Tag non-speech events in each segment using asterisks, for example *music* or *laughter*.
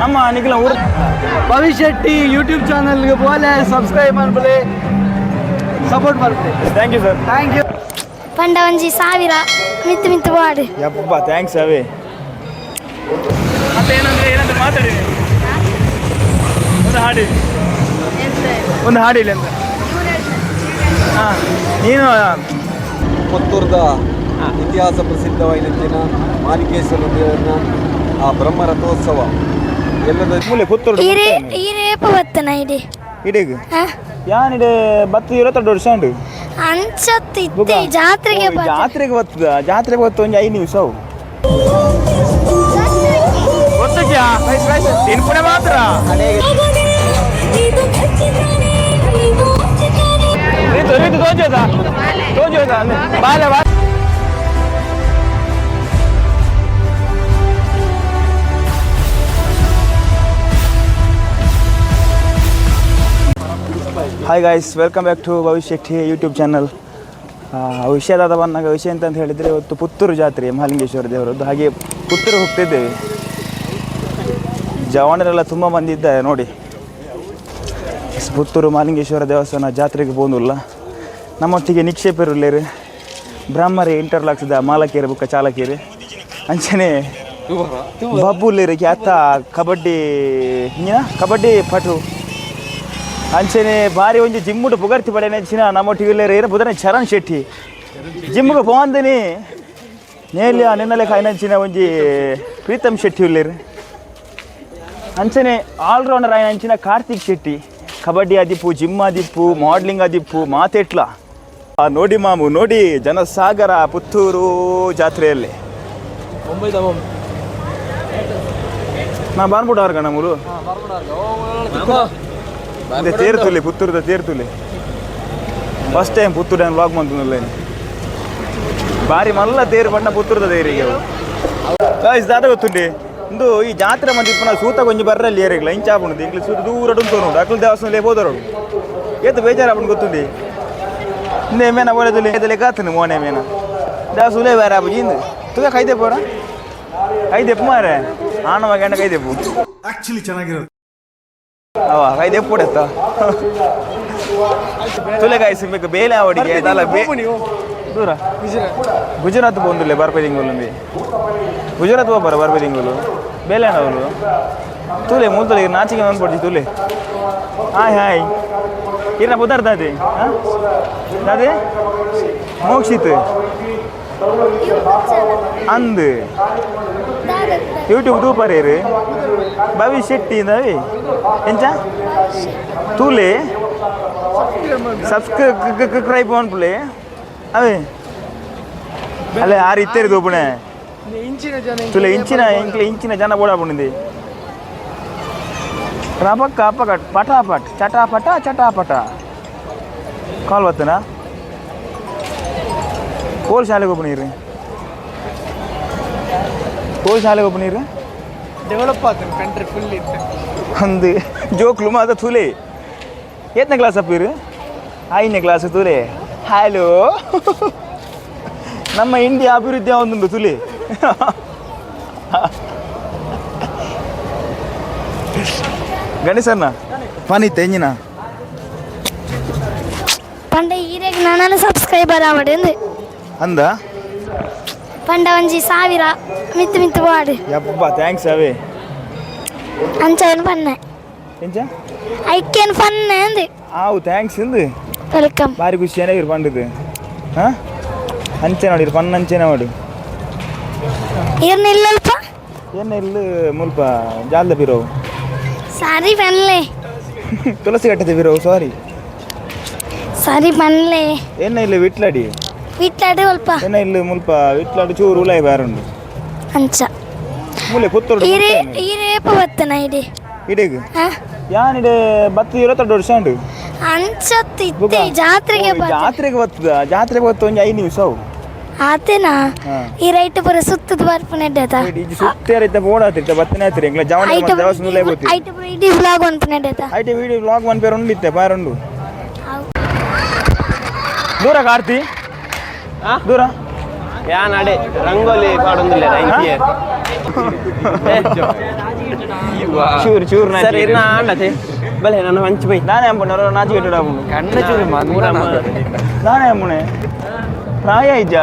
ನಮ್ಮ ನಿಖಿಲ ಊರು ಭವಿಷ್ಯಟ್ಟಿ ಯೂಟ್ಯೂಬ್ ಚಾನಲ್ಗೆ ಬೋಲೆ ಸಬ್ಸ್ಕ್ರೈಬ್ ಮಾಡ್ಬಿಡಿ ಸಪೋರ್ಟ್ ಮಾಡ್ಬಿಡಿ thank you sir thank you ಪಂಡ ಒಂಜಿ ಸಾವಿರ ಮಿತ್ತು ಮಿತ್ತು ಮಾಡಿ. ಯಪ್ಪ ಥ್ಯಾಂಕ್ಸ್ ಅವಿ. ಮತ್ತೆ ಏನಂದ್ರೆ ಏನಂದ್ರೆ ಮಾತಾಡಿ. ಒಂದು ಹಾಡಿ. ಒಂದು ಹಾಡಿಲ್ಲ ಅಂತ ಹಾಂ ನೀನು ಪುತ್ತೂರದ ಇತಿಹಾಸ ಪ್ರಸಿದ್ಧವಾಗಿದ್ದಿನ ಮಾಲಿಕೇಶ್ವರ ದೇವರನ್ನ ಆ ಬ್ರಹ್ಮ ರಥೋತ್ಸವ ಎಲ್ಲದ ಮೂಲೆ ಪುತ್ತೂರು ಬತ್ತನ ಇಡೀಗ? ಯಾನಿಡೆ ಬತ್ತು ವರ್ಷ ಉಂಡು ಜಾತ್ರೆಗೆ ಓ, ಬತ್ತ ಜಾತ್ರೆಗೆ ಬರ್ತದ? ಜಾತ್ರೆಗೆ ಬತ್ತು ಒಂದು ಐದು ನಿಮಿಷ ಅವು ಮಾತ್ರ. ತೋಜೋದ? ಬಾಲ. Hi guys welcome back to Bhavishya T YouTube channel ವಿಷಯದಾದ ಬಂದಾಗ ವಿಷಯ ಅಂತ ಹೇಳಿದರೆ ಇವತ್ತು ಪುತ್ತೂರು ಜಾತ್ರೆ ಮಹಾಲಿಂಗೇಶ್ವರ ದೇವರದ್ದು. ಹಾಗೆ ಪುತ್ತೂರು ಹೋಗ್ತಿದ್ದೇವೆ. ಜವಾನರೆಲ್ಲ ತುಂಬ ಮಂದಿ ಇದ್ದಾರೆ ನೋಡಿ. ಪುತ್ತೂರು ಮಹಾಲಿಂಗೇಶ್ವರ ದೇವಸ್ಥಾನ ಜಾತ್ರೆಗೆ ಬಂದಿಲ್ಲ. ನಮ್ಮೊಟ್ಟಿಗೆ ನಿಕ್ಷೇಪರುಳ್ಳೇರು ಬ್ರಾಹ್ಮರಿ ಇಂಟರ್ಲಾಕ್ಸ್ದ ಮಾಲಕೇರಿ ಬುಕ್ಕ ಚಾಲಕೇರಿ ಅಂಚನೆ ಬಬ್ಬುಲ್ಲೇರಿ ಕ್ಯಾತ ಕಬಡ್ಡಿ ಕಬಡ್ಡಿ ಪಟು. ಅಂಚನೆ ಬಾರಿ ಒಂಜಿ ಜಿಮ್ಮುಡು ಪುಗರ್ತಿ ಪಡೆನೆ ಅಂಚಿನ ನಮ್ಮ ಟಿವಿಲೇರ ಏನು ಬುಧನೆ ಚರಣ್ ಶೆಟ್ಟಿ ಜಿಮ್ಗೆ ಪೋಂದಿನಿ ನೇಲಿ ನಿನ್ನಲೆ ಕಾಯ್ನಂಚಿನ ಒಂಜಿ ಪ್ರೀತಮ್ ಶೆಟ್ಟಿ ಉಳ್ಳೇರು ಅಂಚನೆ ಆಲ್ರೌಂಡರ್ ಆಯ್ನ ಅಂಚಿನ ಕಾರ್ತಿಕ್ ಶೆಟ್ಟಿ ಕಬಡ್ಡಿ ಆದಿಪ್ಪು ಜಿಮ್ ಆದಿಪ್ಪು ಮಾಡ್ಲಿಂಗ್ ಆದಿಪ್ಪು ಮಾತೆಟ್ಲ ನೋಡಿ ಮಾಮು ನೋಡಿ ಜನಸಾಗರ ಪುತ್ತೂರು ಜಾತ್ರೆಯಲ್ಲಿ ನಾ ಬಾನ್ಬಿಟ್ಟು ಅವ್ರ ನಮ್ಮೂರು ಅದೇ ತೇರ್ತುಲಿ ಪುತ್ತೂರದ ತೇರ್ತುಲಿ. ಫಸ್ಟ್ ಟೈಮ್ ಪುತ್ತೂರು ವ್ಲಾಗ್ ಮಾಡ್ತಿನಲ್ಲ ಬಾರಿ ಮಲ್ಲ ತೇರು ಬಣ್ಣ ಪುತ್ತೂರದ ತೇರಿಗೆ ಗಾಯ್ಸ್ ದಾದ ಗೊತ್ತುಂಡಿ ಇಂದು ಈ ಜಾತ್ರೆ ಮಂದಿ ಪುನಃ ಸೂತ ಕೊಂಚ ಬರ್ರಲ್ಲಿ ಏರಿಗ್ಲ ಇಂಚಾಪುಣದು ಇಂಗ್ಲಿ ಸೂತ ದೂರ ಉಂಟು ನೋಡು. ಅಕ್ಲ ದೇವಸ್ಥಾನ ಬೋದರೋಡು ಏತು ಬೇಜಾರಾಪುಣ ಗೊತ್ತುಂಡಿ ಇಂದ ಏಮೇನ ಒಳ್ಳೆದಲ್ಲಿ ಎದಲೆ ಕಾತನು ಮೋನೆ ಮೇನ ದೇವಸ್ಥಾನ ಬೇರೆ ಆಪು ಇಂದು ತುಗ ಕೈದೆ ಪೋರ ಕೈದೆಪ್ಪು ಮಾರೆ ಆಣವ ಗಂಡ ಕೈದೆಪ್ಪು ಆಕ್ಚುಲಿ ಚೆನ್ನಾಗಿರೋದು ತುಲೆ ಬೇಲೆ ಅವಡಿಗೆ ಅದಲ್ಲ ಬೇ ದೂರ. ಗುಜರಾತ್. ಗುಜರಾತ್ ಹೋಗ್ಬಾರ ತಿಂಗಳು. ಬೇಲೆ ಅವರು ತುಲೆ ಮೂತಲೆ ನಾಚಿಕೆ ಬಂದ್ಬಿಡ್ತಿ ತುಲೆ. Hi hi. ಇರ್ನ ಪುದಾರ್ಥ ಅದೇ? ಅದೇ? ಮೋಕ್ಷಿತ್. ಅಂದ್ ಯೂಟ್ಯೂಬ್ ತೂಪರೇರು ಭವಿಷ್ ಶೆಟ್ಟಿ ಇಂದವೆ ಎಂಚ? ತೂಲೆ? ಸಬ್ಸ್ಕ್ರೈಬ್ ಮಾಡ್ಬಿಳೆ ಅವೇ? ಅಲ್ಲ ಆ ರೀತಿ ತೂಪಣೆ ತುಲೆ ಇಂಚಿನ ಇಂಕ್ಲೆ ಇಂಚಿನ ಜನ ಬೋಡಾಪುಣಿಂది ರಪಕ್ಕ ಅಪ್ಪಕಟ್ ಪಟಾಪಟ್, ಚಟಾಪಟ ಚಟಾಪಟ? ಕಾಲ್ ಬತ್ತನಾ? ಕೋಲ್ ಶಾಲೆಗೆ ಒಬ್ಬನೀರಿ ಕೋಲ್ ಶಾಲೆಗೆ ಒಬ್ಬನೀರಿ ಡೆವಲಪ್ ಆಗ್ತಾನೆ ಕಂಟ್ರಿ ಫುಲ್ ಇತ್ತು ಒಂದು ಜೋಕ್ಲು ಮಾತ ತುಲೆ ಎತ್ತನೇ ಕ್ಲಾಸ್ ಅಪ್ಪಿರು ಐದನೇ ಕ್ಲಾಸ್ ತುಲೆ ಹಲೋ ನಮ್ಮ ಇಂಡಿಯಾ ಅಭಿವೃದ್ಧಿ ಒಂದುಂಡು ತುಲೆ ಗಣೇಶನ್ನ ಪನಿ ತೆಂಜಿನ ಪಂಡ ಈರೆಗ್ ನನ್ನ ಸಬ್ಸ್ಕ್ರೈಬರ್ ಆವಡೆ ಅಂದೆ ಅಂದ ಪಂಡ ಒಂಜಿ ಸಾವಿರ ಮಿತ್ತು ಮಿತ್ತು ಬಾಡು ಯಪ್ಪ ಥ್ಯಾಂಕ್ಸ್ ಅವೇ ಅಂಚನ್ ಪನ್ನೆ ಎಂಚ ಐಕ್ಕೇನು ಪನ್ನೆ ಅಂದೆ ಆವು ಥ್ಯಾಂಕ್ಸ್ ಇಂದು ವೆಲ್ಕಮ್ ಭಾರಿ ಖುಷಿ ಏನಾಗಿರು ಪಂಡದು ಹಾಂ ಅಂಚೆ ನೋಡಿರು ಪನ್ನ ಅಂಚೆ ನೋಡು ಇರ್ನ ಇಲ್ಲಲ್ಪ ಏನು ಇಲ್ಲಿ ಮುಲ್ಪ ಜಾಲ್ದ ಬಿರೋವು ಸರಿ ಪನ್ಲೆ ತುಳಸಿ ಕಟ್ಟದೆ ಬಿರೋವು ಸಾರಿ ಸರಿ ಪನ್ಲೆ ಏನ ಇಲ್ಲಿ ವಿಟ್ಲಾಡಿ ವಿಟ್ಲಾಡೆ ಸ್ವಲ್ಪ ಏನ ಇಲ್ಲಿ ಮುಲ್ಪ ವಿಟ್ಲಾಡಿ ಚೂರು ಉಲಾಯಿ ಬಾರುಂಡು ಅಂಚ. ಮೂಲೆ ಪುತ್ತೂರು ಇರೆ ಈರೇಪ ಬತ್ತನ ಇದೆ ಇಡೀಗ ಹ? ಯಾನಿಡೆ ಬತ್ತು ಇರತ್ತೊಡ್ಡು ವರ್ಷ ಉಂಟು? ಅಂಚತ್ತು ತಿತ್ತೆ ಇತ್ತೆ ಜಾತ್ರೆಗೆ ಬತ್ತ ಜಾತ್ರೆಗೆ ಬತ್ತದ? ಜಾತ್ರೆಗೆ ಬತ್ತು ಒಂದು ಐದು ನಿಮಿಷ ಅವು ಆತೇನಾ? ಹಾ. ಈ ರೈಟ್ ಬರ ಸುತ್ತದ ಬರ್ಪನೆ ಎಡ್ಡತ ಇದು ರೈತ ಬೋಡಾತಿರ್ತ ಬತ್ತನೇ ಆತಿರಿ ಎಂಗ್ಲ. ಜವಣ ಐಟ ದೇವಸ್ಥಾನದಲ್ಲೇ ಬೋತಿ ಐಟ ಇಡೀ ಬ್ಲಾಗ್ ಅನ್ಪನೆ ಎಡ್ಡತ ಐಟಿ ವಿಡಿಯೋ ಬ್ಲಾಗ್ ಒನ್ ಪೇರು ಉಂಡಿತ್ತೆ ಬಾರುಂಡು ದೂರ ಕಾರ್ತಿ. ದೂರ? ಯಾ ನಡೆ ರಂಗೋಲಿ ಪಾಡೊಂದಿಲ್ಲ ಇಂಚಿಯರ್ ಚೂರು ಚೂರು ಸರ್ ಇನ್ನ ಆಂಡತೆ ಬಲೆ ನನ್ನ ಹಂಚಿ ಬೈ. ನಾನೇ ಅಂಬಣ್ಣರು ನಾಚಿ ಕೆಟ್ಟು ಡಾಬುನು ಕಣ್ಣ ಚೂರಿ ನಾನೇ ಅಂಬುಣೆ ಪ್ರಾಯ ಇಜ್ಜ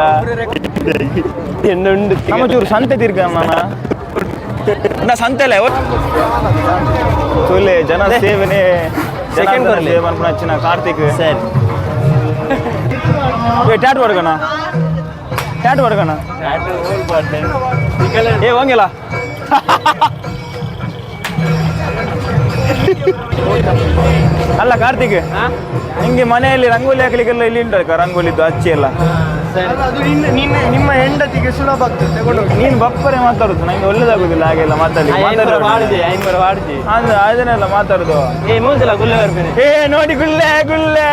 ಎನ್ನುಂಡು ನಮ್ಮ ಚೂರು ಸಂತೆ ತಿರ್ಗ ನಾನು ನಾ ಸಂತೆಲೆ ಸೊಲ್ಲೆ ಜನ ಸೇವನೆ. Second ಜನಾರ್ದನ ಬರ್ಲಿ. ಸೇವೆ ಅನ್ಕೊಂಡು ಹಚ್ಚಿನ ಕಾರ್ತಿಕ್. ಸರಿ. ಏ ಟ್ಯಾಟ್ ಹೊಡ್ಕೋಣ. ಟ್ಯಾಟ್ ಹೊಡ್ಕೋಣ. ಏ ಹೋಗಿಲ್ಲ. ಅಲ್ಲ ಕಾರ್ತಿಕ್ ನಿಂಗೆ ಮನೆಯಲ್ಲಿ ರಂಗೋಲಿ ಹಾಕ್ಲಿಕ್ಕೆಲ್ಲ ಇಲ್ಲಿ ಉಂಟು ರಂಗೋಲಿದ್ದು ಅಚ್ಚಿ ಎಲ್ಲ. ನಿಮ್ಮ ಹೆಂಡತಿಗೆ ಸುಲಭ ಆಗ್ತದೆ ನೀನು ಬಪ್ಪರೆ ಮಾತಾಡುದು ನಂಗೆ ಒಳ್ಳೇದಾಗುದಿಲ್ಲ ಹಾಗೆಲ್ಲ ಮಾತಾಡಿ ಅದನ್ನೆಲ್ಲ ಮಾತಾಡುದು. ಏ ನೋಡಿ ಗುಲ್ಲೆ ಗುಲ್ಲೆ.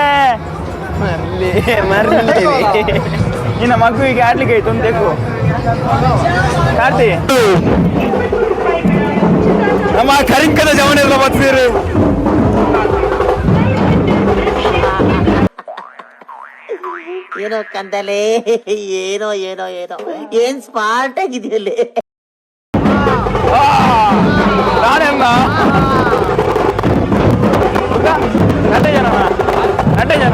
ಮರ್ಲಿ ಮರ್ಲಿ. ನಿನ್ನ ಮಗುವಿಗೆ ಆಡ್ಲಿಕ್ಕೆ ಆಯ್ತು ಒಂದು ತೆಗು ಕಾರ್ತಿ. ನಮ್ಮ ಕರಿಂಕದ ಎಲ್ಲ ಬರ್ತೀರಿ. ಏನೋ ಕಂದಲೆ ಏನೋ ಏನೋ ಏನೋ. ಏನ್ ಸ್ಮಾರ್ಟ್ ಆಗಿದೆಯಲ್ಲಿ ನಾನೆಂದ? ಗಂಟೆ ಜನ ಗಂಟೆ ಜನ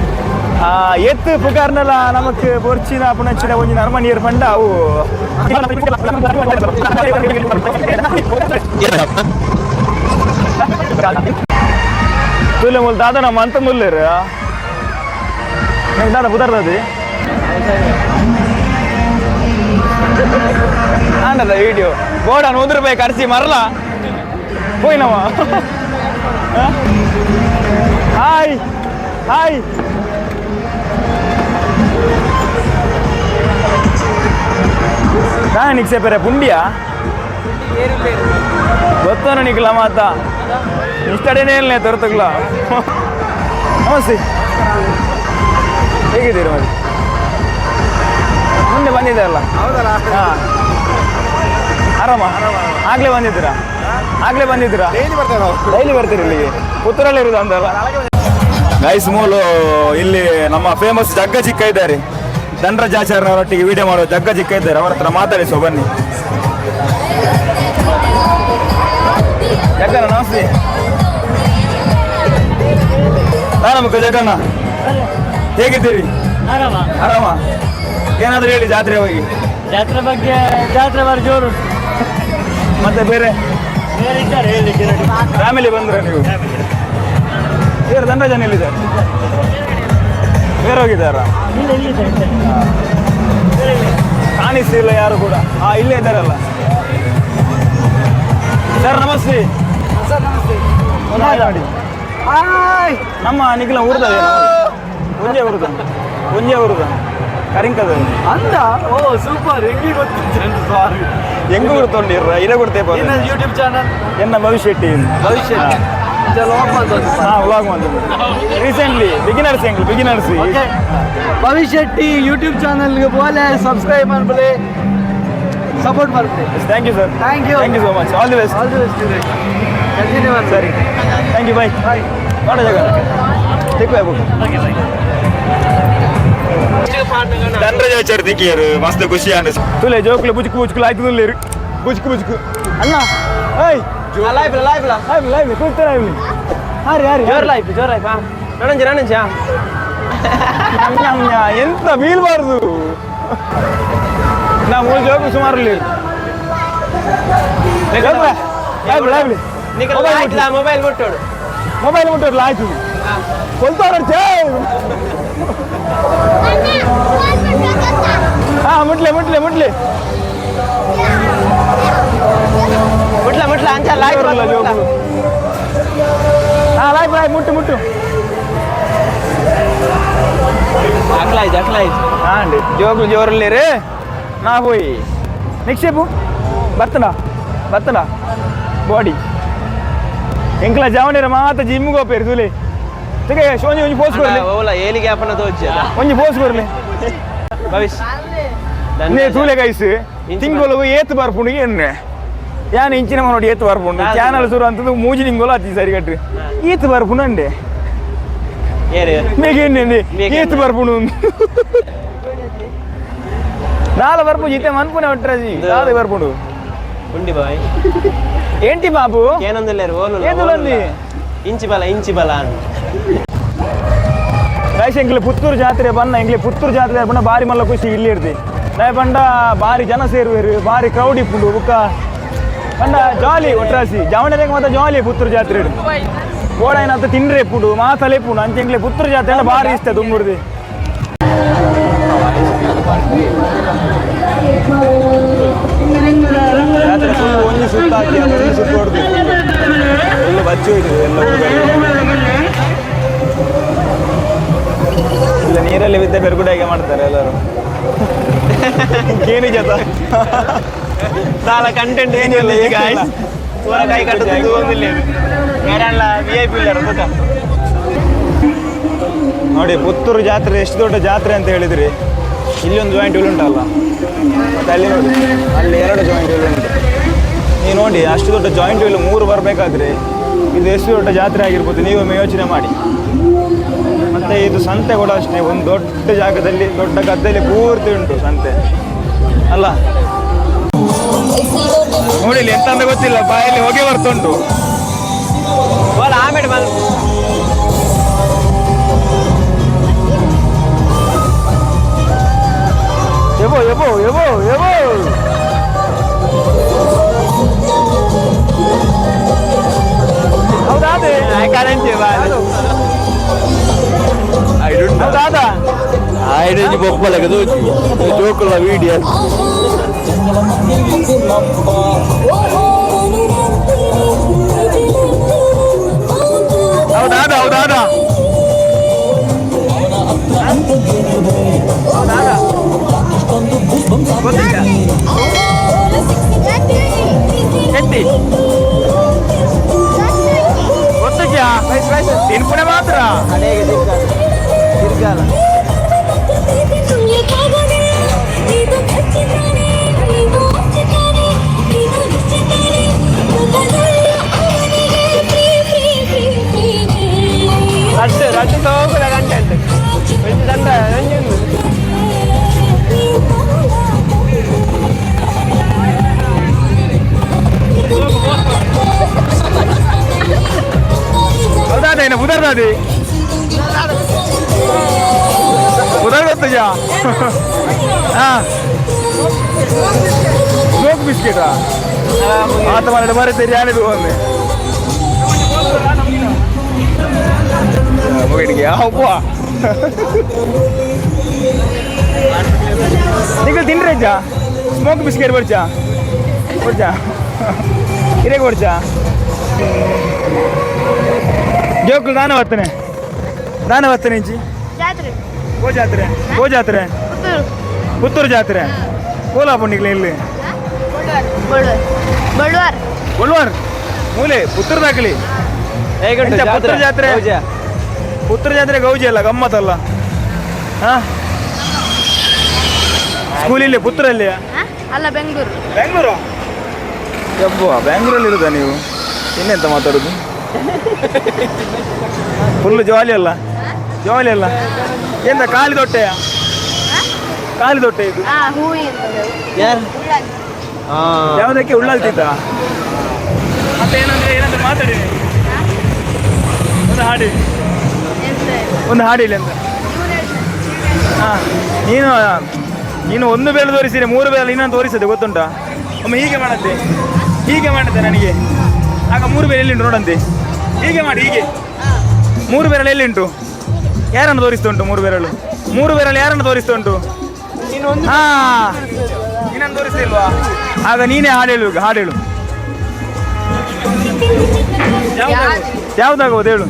ಎತ್ತು ಪುಗಾರ್ನಲ ನಮಕ್ ಬೊರ್ಚಿನ ಪುಣಚಿನ ಒಂಜಿ ನರ್ಮನಿಯರ್ ಪಂಡ ಅವು ತುಲೆ ಮುಲ್ ದಾದ ನಮ್ಮ ಅಂತ ಮುಲ್ಲೇರು ದಾದ ಬುದರ್ದದಿ ಆಂಡದ ವಿಡಿಯೋ ಬೋಡ ನೂರು ರೂಪಾಯಿ ಕರ್ಸಿ ಮರಲ ಹೋಯ್ನವ ಹಾಯ್ ಹಾಯ್ ನಾನು ನಿಕ್ಸೆ ಪೆರೆ ಪುಂಡಿಯ? ಗೊತ್ತಾನ ನಿಕ್ಲ ಮಾತ? ಇಷ್ಟಡೇನೇ ಇಲ್ಲ ತರ್ತಗ್ಲ ನಮಸ್ತೆ. ಹೇಗಿದ್ದೀರಿ ಮತ್ತೆ ಮುಂದೆ ಬಂದಿದ್ದಾರಲ್ಲ ಹೌದಲ್ಲ ಆರಾಮ? ಆಗ್ಲೇ ಬಂದಿದ್ದೀರಾ? ಆಗ್ಲೇ ಬಂದಿದ್ದೀರಾ? ಡೈಲಿ ಬರ್ತಾರೆ ಡೈಲಿ ಬರ್ತೀರಿ ಇಲ್ಲಿಗೆ? ಪುತ್ತೂರಲ್ಲಿ ಇರುದು ಅಂತಲ್ಲ ಗೈಸ್ ಮೂಲು ಇಲ್ಲಿ ನಮ್ಮ ಫೇಮಸ್ ಜಗ್ಗ ಚಿಕ್ಕ ಇದ್ದಾರೆ. ದಂಡರಾಜಾಚಾರ್ಯನವರೊಟ್ಟಿಗೆ ವಿಡಿಯೋ ಮಾಡೋ ಜಗ್ಗ ಚಿಕ್ಕ ಇದ್ದಾರೆ. ಅವರ ಹತ್ರ ಮಾತಾಡಿಸುವ ಬನ್ನಿ. ಜಗ್ಗನ ನಮಸ್ತೆ. ಆರಾಮಕ್ಕ ಜಗ್ಗಣ್ಣ. ಹೇಗಿದ್ದೀರಿ? ಆರಾಮ. ಏನಾದರೂ ಹೇಳಿ ಜಾತ್ರೆ ಹೋಗಿ. ಜಾತ್ರೆ ಬಗ್ಗೆ ಜಾತ್ರೆ ಬಾರಿ ಜೋರು. ಮತ್ತೆ ಬೇರೆ? ಫ್ಯಾಮಿಲಿ ಬಂದ್ರೆ ನೀವು? ಬೇರೆ ಜನ ಎಲ್ಲಿದ್ದಾರೆ ಬೇರೆ ಹೋಗಿದ್ದಾರಾ ಕಾಣಿಸ್ತಿಲ್ಲ ಯಾರು ಕೂಡ. ಹಾ ಇಲ್ಲೇ ಇದ್ದಾರಲ್ಲ. ಸರ್ ನಮಸ್ತೆ. ಸರ್ ನಮಸ್ತೆ. ಹಾಯ್. ನಮ್ಮ ನಿಖಿಲ ಊರ್ದದೆ ಒಂಜೆ ಊರುದ ಒಂಜೆ ಊರುದ ಕರಿಂಕದ ಅಂದ? Oh super. ಹೆಂಗೆ ಗೊತ್ತಿತ್ತು ಸಾರಿ. ಹೆಂಗೆ ಗುರ್ತೊಂಡಿರ ಇರ ಗುರ್ತೇ ಏನ ಯೂಟ್ಯೂಬ್ ಚಾನಲ್ ಎನ್ನ ಭವಿಷ್ಯ ಟೀಮ್ ಭವಿಷ್ಯ ಹಾ ವ್ಲಾಗ್ ಮಾಡಿ ರೀಸೆಂಟ್ಲಿ ಬಿಗಿನರ್ಸ್ ಹೆಂಗ್ beginners okay Bhavishya Shetty YouTube ಚಾನಲ್ಗೆ ಬೋಲೆ ಸಬ್ಸ್ಕ್ರೈಬ್ ಮಾಡ್ಬಿಡಿ ಸಪೋರ್ಟ್ ಮಾಡ್ಬಿಡಿ thank you sir thank you thank you so much all the best all the best continue ಮಾಡಿ ಸರಿ ಥ್ಯಾಂಕ್ ಯು ಬಾಯ್ ಬಾಯ್ ನೋಡ ಜಾಗ ತೆಕ್ಕು ಆಗ್ಬೇಕು ದಂಡ್ರಜಾಚಾರ ದಿಕ್ಕಿಯರು ಮಸ್ತ್ ಖುಷಿ ಅನಿಸ್ ತುಲೆ ಜೋಕ್ಲು ಬುಜ್ಕು ಬುಜ್ಕು ಆಯ್ತು ತುಲ್ಲೇರು ಬುಜ್ಕು ಬುಜ್ಕು. ಅಣ್ಣ ಏಯ್. ಲೈಫ್ ಲೈಫ್ ಲೈವ್ ಲೈವ್ ಕೂಗ್ತಾರ ಇಲ್ಲಿ. ಹಾರಿ ಹಾರಿ. ಜೋರ್ ಲೈಫ್ ಜೋರ್ ಲೈಫ್ ನನಂಜ ನನಂಜ ಎಂತ ಬೀಳ್ಬಾರ್ದು. ನಾ ಮೂರು ಜೋಕು ಸುಮಾರು ಮೊಬೈಲ್ ಮುಟ್ಟೋಡು ಮೊಬೈಲ್ ಮುಟ್ಟಿರಲ್ಲ ಆಯ್ತು ಕೊಲ್ತಾರ ಹಾ ಮುಟ್ಲೆ ಮುಟ್ಲೆ ಮುಟ್ಲೆ. ಮುಟ್ಲ ಮಟ್ಲ ಅಂಜಾ ಲೈವ್ ಹಾ ಲೈಫ್ ಲೈ ಮುಟ್ಟು ಮುಟ್ಟು. ಹಾ ಲೈವ್ دیکھ ಲೈ ಹಾ ಅಂತೆ ಜೋಗು ಜೋರಲೇ ರೇ ನಾ ಹೋಯ್. ನಿಕ್ಷೇಪು. ಬರ್ತನ? ಬರ್ತನ? ಬಾಡಿ ಏಂಕಲ ಜಾವನೇ ರ ಮಾತಾ ಜಿಮ್ ಗೋ ಪೇರುಲೇ ತಿಗೇ ಶೋನಿ ಹುಂ ಪೋಸ್ ಕೊರ್ಲೇ ಓವಲ ಏಲಿ ಕ್ಯಾಪ್ನ ತೋಚ್ಯಾ ಕೊಂಜಿ ಫೋಸ್ ಕೊರ್ಲೇ ಭವಿಷ್ಯ. ನೀ ತುಲೇ ಕೈಸು ತಿಂಗಲ ಗೋ ಏತ್ ಬಾರ್ ಪುಣಿಗೆ ಯಾನ್ ಇಂಚಿನ ನೋಡಿ ಏತ್ ಬರ್ಪುಂಡು ಚಾನಲ್ ಸುರು ಅಂತಂದು ಮೂಜಿ ನಿಂಗೋಲ ಹತ್ತಿ ಸರಿ ಕಟ್ರಿ ಈತ್ ಬರ್ಪುಂಡು ಅಂಡೆ ಏರಿ ಮೇಗೇನೆ ಮೇಗೆ ಈತ್ ಬರ್ಪುಂಡು ನಾಳೆ ಬರ್ಪು ಜಿತೆ ಮನ್ಪುನೆ ಹೊಟ್ರಾಜಿ ನಾಳೆ ಬರ್ಪುಂಡು ಉಂಡಿ ಬಾಯ್ ఏంటి బాబు ಏನೊಂದಿಲ್ಲೇರು ಓಲು ಏದುಲಂದಿ? ಇಂಚಿ ಬಲ ಇಂಚಿ ಬಲ ರೈಸ್ ಎಂಕ್ಲೆ ಪುತ್ತೂರು ಜಾತ್ರೆ ಬನ್ನ ಎಂಕ್ಲೆ ಪುತ್ತೂರು ಜಾತ್ರೆ ಬಣ್ಣ ಬಾರಿ ಮಲ್ಲ ಖುಷಿ ಇಲ್ಲಿ ಇರ್ತಿ ನಾಯ್ ಪಂಡ ಬಾರಿ ಜನ ಸೇರುವೇರು ಬಾರಿ ಕ್ರೌಡ್ ಇಪ್ಪುಂಡು ಬುಕ್ಕ ಪಂಡ ಜಾಲಿ ಒಟ್ರಾಸಿ. ಜವಣರಿಗೆ ಮಾತ್ರ ಜಾಲಿ ಪುತ್ತೂರು ಜಾತ್ರೆ ಇಡು. ಗೋಡಾಯಿನ ಅಂತ ತಿಂಡ್ರೆ ಇಪ್ಪುಡು ಮಾತಲೆ ಪುಡು ಅಂಚೆ ಎಂಕ್ಲೆ ಪುತ್ತೂರು ಜಾತ್ರೆ ಅಂದ್ರೆ ಬಾರಿ ಇಷ್ಟ ತುಂಬುರ್ದಿ ಒಂಜಿ ಸುತ್ತ ಹಾಕಿ ಸುತ್ತ ಎಲ್ಲ ಎಲ್ಲ ಇಲ್ಲ, ನೀರಲ್ಲಿ ಬಿದ್ದ ಬೆರ್ಗುಡಾಗೆ ಮಾಡ್ತಾರೆ ಎಲ್ಲರೂ. *laughs* ಏನು ಜತ *laughs* ಸಾಲ ಕಂಟೆಂಟ್ ಏನಿಲ್ಲ ಈಗ గాయస్ ಕೈ కట్టదు ನೋಡಿ ಪುತ್ತೂರು ಜಾತ್ರೆ ಎಷ್ಟು ದೊಡ್ಡ ಜಾತ್ರೆ ಅಂತ ಹೇಳಿದ್ರಿ. ಇಲ್ಲಿ ಒಂದು ಜಾಯಿಂಟ್ ವೀಲ್ ಉಂಟಲ್ಲ. ಮತ್ತೆ ಅಲ್ಲಿ ನೋಡಿ ಅಲ್ಲಿ ಎರಡು ಜಾಯಿಂಟ್ ವೀಲ್ ಉಂಟು. ನೀವು ನೋಡಿ ಅಷ್ಟು ದೊಡ್ಡ ಜಾಯಿಂಟ್ ವಿಲ್ ಮೂರು ಬರಬೇಕಾದ್ರೆ ಇದು ಎಷ್ಟು ದೊಡ್ಡ ಜಾತ್ರೆ ಆಗಿರ್ಬೋದು ನೀವೊಮ್ಮೆ ಯೋಚನೆ ಮಾಡಿ. ಮತ್ತೆ ಇದು ಸಂತೆ ಕೂಡ ಅಷ್ಟೇ ಒಂದು ದೊಡ್ಡ ಜಾಗದಲ್ಲಿ ದೊಡ್ಡ ಗದ್ದೆಯಲ್ಲಿ ಪೂರ್ತಿ ಉಂಟು ಸಂತೆ. ಅಲ್ಲ ನೋಡಿ ಇಲ್ಲಿ ಎಂತ ಅಂತ ಗೊತ್ತಿಲ್ಲ. ಬಾಯಲ್ಲಿ ಹೋಗಿ ಬರ್ತುಂಟು ಆಮೇಲೆ ಎಬೋ ಎಬೋ ಎಬೋ ಎಬೋ. ಹೌದಾದೆ? ಕರೆಂಟ್ ಹೌದಾದ? jangan mimpi lama oh, udah ada udah ada. Oh, udah ada Gue tiga. Happy Gue tiga Inpune matra Aneh gitu Dirgala Satu tahu aku dah kancan tu. Tanda, kancan Udah Ada ada ini, pudar tadi. Pudar ya. *laughs* Ah. Milk biscuit ah? ah, kita. Ah, teman ada baru terjadi. வீட்டுக்கு அப்பா நீங்கள் தின்றேச்சா smoke biscuit படிச்சா படிச்சா இறக்கு படிச்சா ಜೋಕುಲ್ ದಾನ ಬರ್ತಾನೆ ದಾನ ಇಂಜಿ ಇಂಚಿ. ಗೋ ಜಾತ್ರೆ. ಗೋ ಜಾತ್ರೆ. ಪುತ್ತೂರು. ಜಾತ್ರೆ. ಕೋಲಾಪುಣ್ಣಿಗ್ಲ ಇಲ್ಲಿ. ಬಳ್ವಾರ್ ಮೂಲೆ ಪುತ್ತೂರು ದಾಖಲಿ. ಪುತ್ತೂರು ಜಾತ್ರೆ. ಗೌಜ? ಪುತ್ತೂರು ಜಾತ್ರೆ ಗೌಜಿ ಅಲ್ಲ ಗಮ್ಮತ್ತಲ್ಲ? ಹಾ? ಸ್ಕೂಲಿಲ್ಲಿ ಪುತ್ತೂರಲ್ಲಿ ಹಾ? ಅಲ್ಲ ಬೆಂಗಳೂರು. ಬೆಂಗಳೂರು? ಯಬ್ಬ ಬೆಂಗ್ಳೂರಲ್ಲಿ ಇರುದಾ ನೀವು? ಇನ್ನೆಂತ ಮಾತಾಡುದು? ಫುಲ್ ಜಾಲಿ ಅಲ್ಲ? ಜಾಲಿ ಅಲ್ಲ? ಎಂತ ಕಾಲಿ ದೊಟ್ಟೆಯ ಕಾಲಿ ದೊಟ್ಟೆ ಇದು? ಯಾರು? ಯಾವುದಕ್ಕೆ ಮತ್ತೆ ಏನಂದ್ರೆ ಏನಂದ್ರೆ ಮಾತಾಡಿ. ಒಂದು ಹಾಡಿ ಒಂದು ಹಾಡಿಲ್ಲ ಅಂತ ಹಾಂ ನೀನು ನೀನು ಒಂದು ಬೇಳೆ ತೋರಿಸಿದೆ ಮೂರು ಬೇಳೆ ಇನ್ನೊಂದು ತೋರಿಸದೆ ಗೊತ್ತುಂಟಾ? ಒಮ್ಮೆ ಹೀಗೆ ಮಾಡತ್ತೆ ಹೀಗೆ ಮಾಡತ್ತೆ ನನಗೆ. ಆಗ ಮೂರು ಬೇರೆ ಎಲ್ಲಿಂಟು ನೋಡಂತೆ? ಹೀಗೆ ಮಾಡಿ ಹೀಗೆ. ಮೂರು ಬೇರೆ ಎಲ್ಲಿ ಉಂಟು ಯಾರನ್ನು ತೋರಿಸ್ತುಂಟು ಮೂರು ಬೆರಳು? ಮೂರು ಬೆರಳು ಯಾರನ್ನು ತೋರಿಸ್ತುಂಟು? ಹಾ. ಇನ್ನೊಂದು ತೋರಿಸ್ತಿಲ್ವಾ ಆಗ ನೀನೇ ಹಾಡು ಹೇಳು ಹಾಡು ಹೇಳು. ಯಾವ್ದಾಗ್ಬೋದು ಹೇಳು.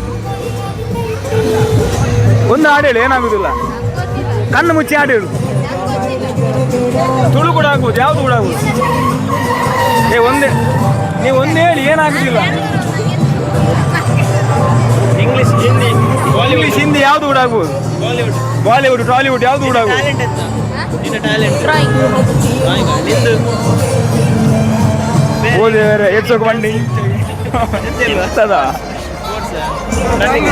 ಒಂದು ಹಾಡು ಹೇಳಿ ಏನಾಗುದಿಲ್ಲ. ಕಣ್ಣು ಮುಚ್ಚಿ ಹಾಡು ಹೇಳು. ತುಳು ಕೂಡ ಆಗ್ಬೋದು ಯಾವುದು ಕೂಡ ಆಗ್ಬೋದು. ಏ ಒಂದೇ ನೀವು ಒಂದೇ ಹೇಳಿ ಏನಾಗುದಿಲ್ಲ. ಇಂಗ್ಲಿಷ್ ಹಿಂದಿ ಇಂಗ್ಲಿಷ್ ಹಿಂದಿ ಯಾವುದು ಕೂಡ ಆಗ್ಬೋದು. ಬಾಲಿವುಡ್ ಟಾಲಿವುಡ್ ಯಾವುದು ಕೂಡ ಆಗ್ಬೋದು. ಓದಿ ಎಚ್ಚೋಕೆ ಬಂಡಿ ಸದಾ. ರನ್ನಿಂಗ್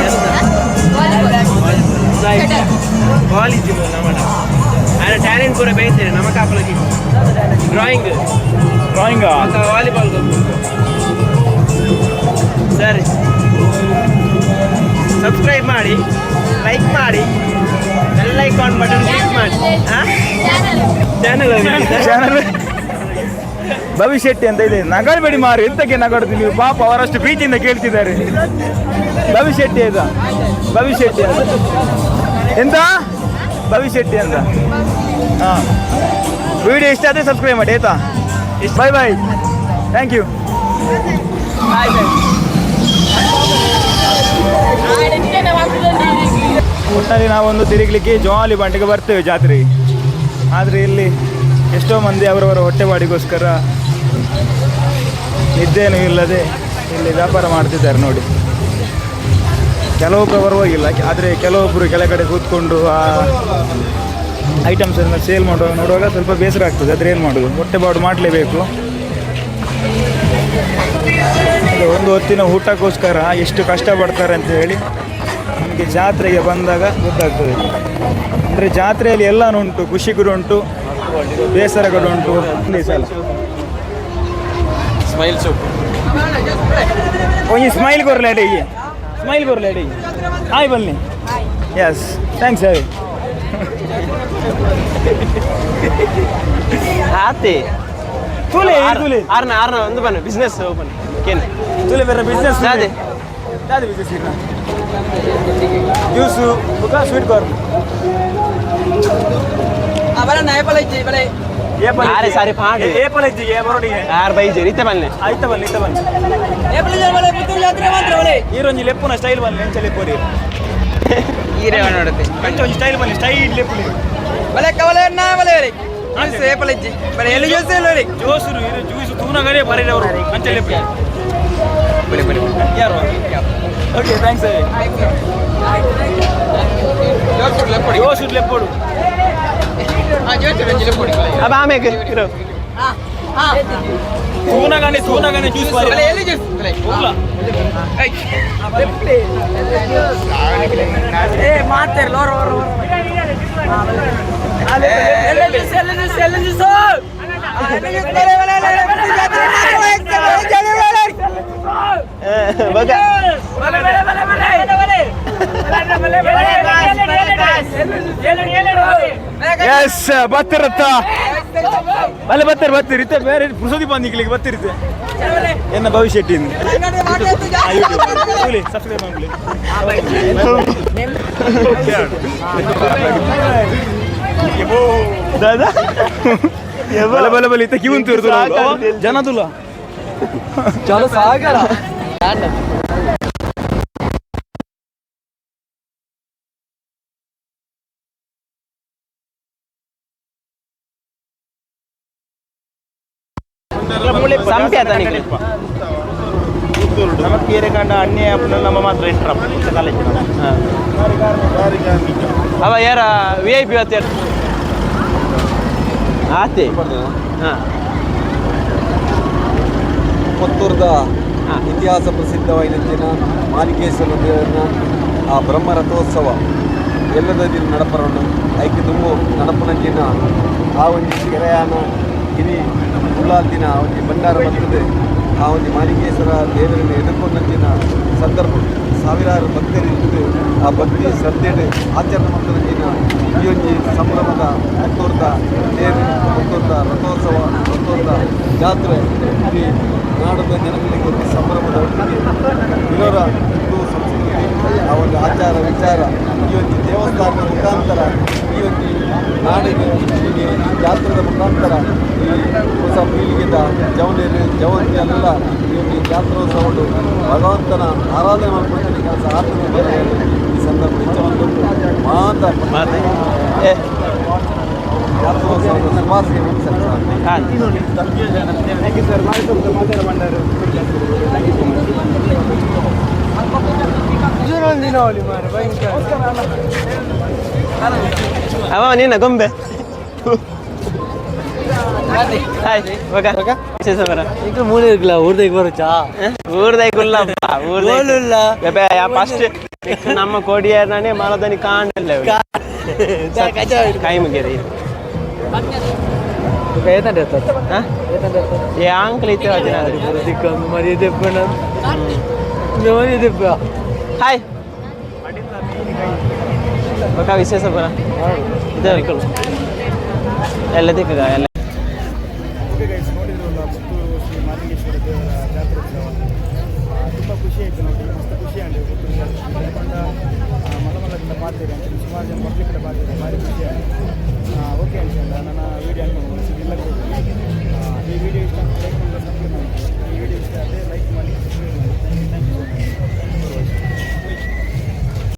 ಕಾಲೇಜ್ ಆ್ಯಂಡ್ ಟ್ಯಾಲೆಂಟ್ ಪೂರ ಬೇಯ್ತೇನೆ ನಮ್ಮ ಕಾಪಲಕ್ಕೆ ಡ್ರಾಯಿಂಗ್ ಡ್ರಾಯಿಂಗ್ ವಾಲಿಬಾಲ್ ಸರಿ ಸಬ್ಸ್ಕ್ರೈಬ್ ಮಾಡಿ ಲೈಕ್ ಮಾಡಿ ಬೆಲ್ ಐಕಾನ್ ಬಟನ್ ಕ್ಲಿಕ್ ಮಾಡಿ ಚಾನಲ್ ಚಾನಲ್ ಭವಿಷ್ಯ ಶೆಟ್ಟಿ ಅಂತ ಇದೆ. ನಗಡಬೇಡಿ ಮಾರು ಎಂತಕ್ಕೆ ನಗಡುದು ನೀವು? ಪಾಪ ಅವರಷ್ಟು ಪ್ರೀತಿಯಿಂದ ಕೇಳ್ತಿದ್ದಾರೆ. ಭವಿಷ್ಯ ಶೆಟ್ಟಿ ಶೆಟ್ಟಿ ಅಂತ ಎಂತ? ಭವಿಷ್ಯ ಶೆಟ್ಟಿ ಅಂತ ಹಾಂ. ವಿಡಿಯೋ ಇಷ್ಟ ಆದರೆ ಸಬ್ಸ್ಕ್ರೈಬ್ ಮಾಡಿ, ಆಯ್ತಾ? ಬೈ ಬಾಯ್ ಥ್ಯಾಂಕ್ ಯು ಒಟ್ಟಿನಲ್ಲಿ ನಾವೊಂದು ತಿರುಗಲಿಕ್ಕೆ ಜೋಲಿ ಬಂಡಿಗೆ ಬರ್ತೇವೆ ಜಾತ್ರೆಗೆ. ಆದರೆ ಇಲ್ಲಿ ಎಷ್ಟೋ ಮಂದಿ ಅವರವರ ಹೊಟ್ಟೆಪಾಡಿಗೋಸ್ಕರ ನಿದ್ದೆನೂ ಇಲ್ಲದೆ ಇಲ್ಲಿ ವ್ಯಾಪಾರ ಮಾಡ್ತಿದ್ದಾರೆ ನೋಡಿ. ಕೆಲವೊಬ್ಬರು ಪರವಾಗಿಲ್ಲ, ಆದರೆ ಕೆಲವೊಬ್ಬರು ಕೆಳಗಡೆ ಕೂತ್ಕೊಂಡು ಆ ಐಟಮ್ಸನ್ನು ಸೇಲ್ ಮಾಡುವಾಗ ನೋಡುವಾಗ ಸ್ವಲ್ಪ ಬೇಸರ ಆಗ್ತದೆ, ಆದರೆ ಏನು ಮಾಡೋದು? ಹೊಟ್ಟೆಪಾಡು ಮಾಡಲೇಬೇಕು. ಅದು ಒಂದು ಹೊತ್ತಿನ ಊಟಕ್ಕೋಸ್ಕರ ಎಷ್ಟು ಕಷ್ಟಪಡ್ತಾರೆ ಅಂತ ಹೇಳಿ ನಮಗೆ ಜಾತ್ರೆಗೆ ಬಂದಾಗ ಗೊತ್ತಾಗ್ತದೆ. ಅಂದರೆ ಜಾತ್ರೆಯಲ್ಲಿ ಎಲ್ಲನೂ ಉಂಟು ಖುಷಿಗುರುಂಟು ಬೇಸರಗಳುಂಟು ಉಂಟು ಬೇಸರ ಕೂಡ ಉಂಟು ಇಲ್ಲಿ ಸಲ ಸ್ಮೈಲ್ ಸೂಪ್ ಒಂಜಿ ಸ್ಮೈಲ್ ಕೊರ್ಲೆ ಅಡಿಗೆ ಸ್ಮೈಲ್ ಕೊರ್ಲೆ ಅಡಿಗೆ ಹಾಯ್ ಬನ್ನಿ ಎಸ್ ಥ್ಯಾಂಕ್ಸ್ ಹಾಯ್ ಆತೆ ತುಲೆ ತುಲೆ ಆರ್ನ ಆರ್ನ ಒಂದು ಬನ್ನ ಬಿಸ್ನೆಸ್ ಓಪನ್ ಕೇನ್ ತುಲೆ ಬೇರೆ ಬಿಸ್ನೆಸ್ ಅದೇ ಯಾವ್ದು ಬಿಸ್ನೆಸ್ ಈಗ ಜ್ಯೂಸು ಸ್ವೀಟ್ ಕಾರ್ನ್ ಅರೆ ಸಾರಿ ಪಾಡು. ಏಪಲ್ ಹೆಚ್ಚಿಗೆ ಬರೋಡಿಗೆ ಯಾರು ಬೈಜೆ ರೀತೆ ಬನ್ನೆ. ಆಯ್ತಾ ಬನ್ನಿ ಇತ್ತ ಬನ್ನಿ. ಈರೊಂಜಿ ಲೆಪ್ಪುನ ಸ್ಟೈಲ್ ಬನ್ನಿ ಎಂಚ ಲೆಪ್ಪುರಿ ಈರೇ ನೋಡುತ್ತೆ. ಎಂಚ ಒಂದು ಸ್ಟೈಲ್ ಬನ್ನಿ ಸ್ಟೈಲ್ ಲೆಪ್ಪುಲಿ. ಜೋಸುರು ಇದು ಜ್ಯೂಸು ತೂನಗಡೆ ಬರೀರವರು ಬರಿ ಬರಿ ಯಾರು? ಓಕೆ ಥ್ಯಾಂಕ್ಸ್ ಜೋಸುರು ಲೆಪ್ಪೋಡು. ಅಬ್ಬ ಆಮೇಲೆ ಇರೋ ತೂನಗಾನೆ ತೂನಗಾನೆ ಜ್ಯೂಸ್ ಬಾರಿ ಇಲ್ಲ ಬಗ ಎಸ್ ಬತ್ತಿರತ್ತ ಅಲ್ಲಿ ಬರ್ತಾರೆ ಬತ್ತೀರಿ ಇತ್ತೆ ಬೇರೆ ಪುರುಸೋದಿ ಬಂದಿಕ್ಲಿಕ್ಕೆ ಬತ್ತಿರುತ್ತೆ ಎನ್ನ ಭವಿಷ್ಯ ಇಟ್ಟಿಂದು ಸಬ್ಸ್ಕ್ರೈಬ್ ಮಾಡಲಿ ದಾದಾ? ಬಲ ಬಲ ಬಲ ಇತ್ತ ಕಿವನ್ ತೋರ್ತು ಜನ ತುಲ ಚಲೋ ಸಾಗರ ಸಂಪೆ ಆತ ನಮ್ಮ ಅಣ್ಣೆ ಅಪ್ಪನ ನಮ್ಮ ಮಾತ್ರ ಎಂಟ್ರ ಕಾಲೇಜ್ ಅವ ಯಾರ? ವಿ ಐ ಪಿ ಹೊತ್ತ ಆತೆ. ಹಾಂ. ಪುತ್ತೂರದ ಹಾ. ಇತಿಹಾಸ ಪ್ರಸಿದ್ಧವಾಗಿದ್ದಿನ ಮಾಲಿಕೇಶ್ವರ ದೇವರನ್ನ ಆ ಬ್ರಹ್ಮ ರಥೋತ್ಸವ ಎಲ್ಲದ ದಿನ ನಡಪರನ್ನು ಐಕೆ ತುಂಬು ದಿನ ಆ ಒಂದು ಕೆರೆಯಾನ ಹಿರಿ ದಿನ ಒಂದು ಭಂಡಾರ ಬರ್ತದೆ ಆ ಒಂದು ಮಾಲಿಕೇಶ್ವರ ದೇವರನ್ನು ಎದುರ್ಕೊಂಡಂತಿನ ಸಂದರ್ಭ. ಸಾವಿರಾರು ಭಕ್ತರು ಇರ್ತದೆ ಆ ಭಕ್ತಿ ಶ್ರದ್ಧೆಡೆ ಆಚರಣೆ ಮಾಡ್ತಂಚಿನ ಈ ಒಂದು ಸಂಭ್ರಮದ ಹತ್ತೋರ್ಧ ತೇರು ಹತ್ತೋರ್ಧ ರಥೋತ್ಸವ ಹತ್ತೋರ್ಧ ಜಾತ್ರೆ ಇಲ್ಲಿ ನಾಡದ ಜನಗಳಿಗೆ ಒಂದು ಸಂಭ್ರಮದ ಒಟ್ಟಿಗೆ ಇರೋರ ಹಿಂದೂ ಸಂಸ್ಕೃತಿ, ಆ ಒಂದು ಆಚಾರ ವಿಚಾರ ಈ ಒಂದು ದೇವಸ್ಥಾನದ ಮುಖಾಂತರ ನಾಡಿಗೆ ಹೀಗೆ ಈ ಜಾತ್ರೆದ ಮುಖಾಂತರ ಈ ಹೊಸ ಪೀಳಿಗೆದ ಜವನಿಯರು ಜವಂತಿ ಎಲ್ಲ ಈ ಜಾತ್ರೋತ್ಸವಗಳು ಭಗವಂತನ ಆರಾಧನೆ ಮಾಡ್ಕೊಳ್ತೀನಿ ಕೆಲಸ ಆತನ ಬರೆಯಲು ಈ ಸಂದರ್ಭ ಹೆಚ್ಚು ಮಾತ ಏ ಜಾತ್ರೋತ್ಸವದ ಶುಭಾಶಯ ಹಾಂ ಅವ ನೀನ ಗೊಂಬೆ ಹಾಯ್ ಬಗ ವಿಶೇಷ ಬರ ಈಗ ಮೂಲೆ ಇರ್ಲಿಲ್ಲ ಊರ್ದಾಗ ಬರುತ್ತಾ ಊರ್ದೈ ಗುಲ್ಲಪ್ಪ ಊರ್ದೈ ಫಸ್ಟ್ ನಮ್ಮ ಕೋಡಿಯರ್ನೇ ಮಾಲದನಿ ಕಾಣಲ್ಲ ಕೈ ಮುಗಿಯರಿ ಏತಂಡೆ ಏ ಅಂಕಲ್ ಇತ್ತು ಅದಿನ ಸಿಕ್ಕಂದು ಮರಿ ದೆಬ್ಬ ಮರಿ ದೆಬ್ಬ ಹಾಯ್ ಅಕ್ಕ ವಿಶೇಷ ಬರ ಇದೇ. ಎಲ್ಲ. ದಿಕ್ಕಾಗ ಎಲ್ಲ ನೋಡಿದ್ರಲ್ಲ ಮುತ್ತು ಶ್ರೀ ಮಾಲಿಂಗೇಶ್ವರ ದೇವರ ತುಂಬ ಖುಷಿ ಆಯಿತು ನೋಡಿ, ಮಸ್ತ್ ಖುಷಿ ಆಗಿ ಬಂದ ಮಲಮಲದಿಂದ ಮಾಡ್ತೀರಿ ಅಂತ ಸುಮಾರು ಜನ ಕಡೆ ಮಾಡ್ತೀರಿ ಆಯಿತು. ಓಕೆ ನನ್ನ ವೀಡಿಯೋ ಅನ್ಕೊಂಡು ಈ ವಿಡಿಯೋ ಇಷ್ಟ ಲೈಕ್ ವಿಡಿಯೋ ಇಷ್ಟ ಲೈಕ್